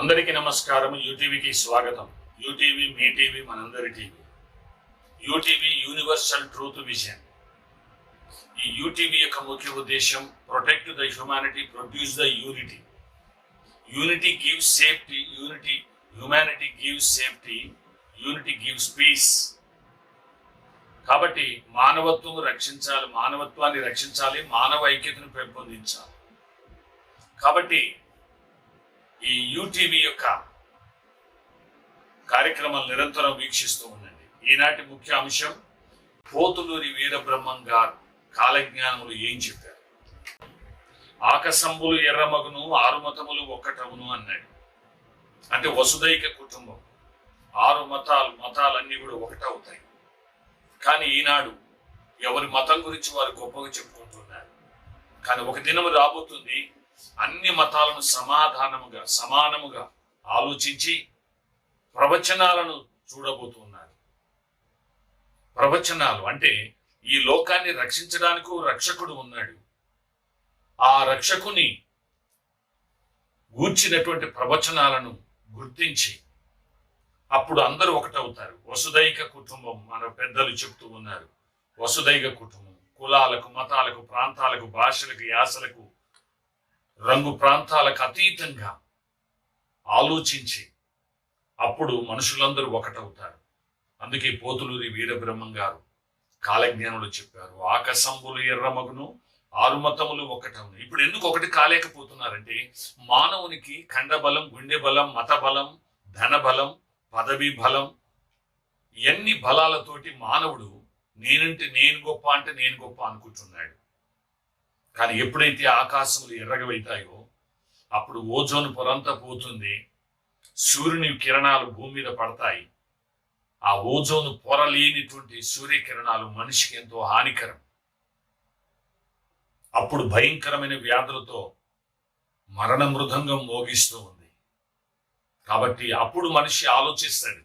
అందరికీ నమస్కారం. యూటీవీకి స్వాగతం. యూటీవీ మీ టీవీ మనందరి TV. UTV universal truth vision. ఈ యూటీవీ యొక్క ముఖ్య ఉద్దేశం protect the humanity produce the unity unity gives safety unity humanity gives safety unity gives peace కాబట్టి మానవత్వం రక్షించాలి మానవత్వాన్ని రక్షించాలి మానవ ఐక్యతను పెంపొందించాలి. కాబట్టి ఈ యూటీవీ యొక్క కార్యక్రమాలు నిరంతరం వీక్షిస్తూ ఉండండి. ఈనాటి ముఖ్య అంశం పోతులూరి వీరబ్రహ్మం గారు కాలజ్ఞానములు ఏం చెప్పారు? ఆకసంబులు ఎర్రమగును ఆరుమతములు ఒక్కటవును అన్నాడు. అంటే వసుదైక కుటుంబం. ఆరు మతాలు మతాలన్నీ కూడా ఒకటవుతాయి. కానీ ఈనాడు ఎవరి మతం గురించి వారు గొప్పగా చెప్పుకుంటున్నారు. కానీ ఒక దినం రాబోతుంది. అన్ని మతాలను సమాధానముగా సమానముగా ఆలోచించి ప్రవచనాలను చూడబోతున్నారు. ప్రవచనాలు అంటే ఈ లోకాన్ని రక్షించడానికి రక్షకుడు ఉన్నాడు. ఆ రక్షకుని గూర్చినటువంటి ప్రవచనాలను గుర్తించి అప్పుడు అందరూ ఒకటవుతారు. వసుదైక కుటుంబం మన పెద్దలు చెప్తూ ఉన్నారు. వసుదైక కుటుంబం కులాలకు మతాలకు ప్రాంతాలకు భాషలకు యాసలకు రంగు ప్రాంతాలకు అతీతంగా ఆలోచించి అప్పుడు మనుషులందరూ ఒకటవుతారు. అందుకే పోతులూరి వీరబ్రహ్మం గారు కాలజ్ఞానులు చెప్పారు ఆకసంబులు ఎర్రమగును ఆరుమతములు ఒకటవును. ఇప్పుడు ఎందుకు ఒకటి కాలేకపోతున్నారంటే మానవునికి ఖండబలం గుండె బలం మత బలం ధన బలం పదవి బలం ఎన్ని బలాలతోటి మానవుడు నేనంటే నేను గొప్ప అంటే నేను గొప్ప అనుకుంటున్నాడు. కానీ ఎప్పుడైతే ఆకాశములు ఎర్రగవైతాయో అప్పుడు ఓజోన్ పొరంతా పోతుంది. సూర్యుని కిరణాలు భూమి మీద పడతాయి. ఆ ఓజోను పొర లేనిటువంటి సూర్యకిరణాలు మనిషికి ఎంతో హానికరం. అప్పుడు భయంకరమైన వ్యాధులతో మరణ మృదంగం మోగిస్తూ ఉంది. కాబట్టి అప్పుడు మనిషి ఆలోచిస్తాడు.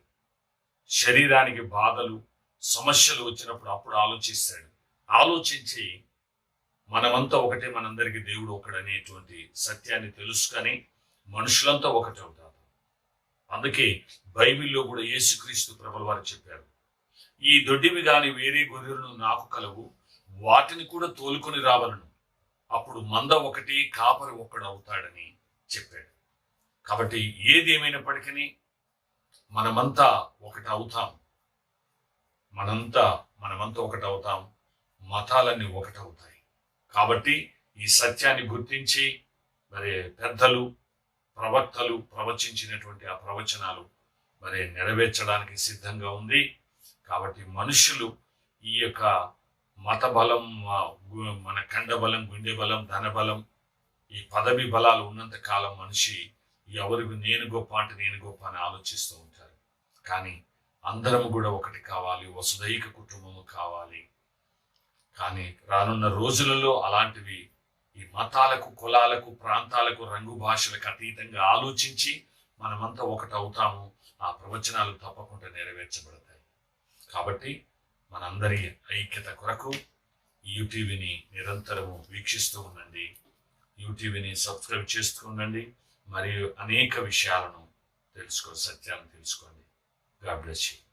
శరీరానికి బాధలు సమస్యలు వచ్చినప్పుడు అప్పుడు ఆలోచిస్తాడు. ఆలోచించి మనమంతా ఒకటే మనందరికీ దేవుడు ఒకడనేటువంటి సత్యాన్ని తెలుసుకొని మనుషులంతా ఒకటే అవుతారు అందుకే బైబిల్లో కూడా యేసుక్రీస్తు ప్రభుల వారు చెప్పారు ఈ దొడ్డివి గాని వేరే గొర్రెలను నాకు కలవు వాటిని కూడా తోలుకొని రావలను. అప్పుడు మంద ఒకటి కాపరి ఒక్కడు అవుతాడని చెప్పాడు. కాబట్టి ఏది ఏమైనప్పటికీ మనమంతా ఒకటి అవుతాం. మనంతా మనమంతా ఒకటి అవుతాం. మతాలన్నీ ఒకటవుతాయి కాబట్టి ఈ సత్యాన్ని గుర్తించి మరి పెద్దలు ప్రవక్తలు ప్రవచించినటువంటి ఆ ప్రవచనాలు మరి నెరవేర్చడానికి సిద్ధంగా ఉంది. కాబట్టి మనుషులు ఈ యొక్క మత బలం మన కండ బలం గుండె బలం ధన బలం ఈ పదవి బలాలు ఉన్నంత కాలం మనిషి ఎవరికి నేను గొప్ప అంటే నేను గొప్ప అని ఆలోచిస్తూ ఉంటారు. కానీ అందరం కూడా ఒకటి కావాలి వసుదైక కుటుంబము కావాలి. కానీ రానున్న రోజులలో అలాంటివి ఈ మతాలకు కులాలకు ప్రాంతాలకు రంగు భాషలకు అతీతంగా ఆలోచించి మనమంతా ఒకటి అవుతాము. ఆ ప్రవచనాలు తప్పకుండా నెరవేర్చబడతాయి. కాబట్టి మనందరి ఐక్యత కొరకు యూటీవీని నిరంతరము వీక్షిస్తూ ఉండండి. యూటీవీని సబ్స్క్రైబ్ చేస్తూ ఉండండి. మరియు అనేక విషయాలను తెలుసుకో సత్యాలను తెలుసుకోండి. God bless you.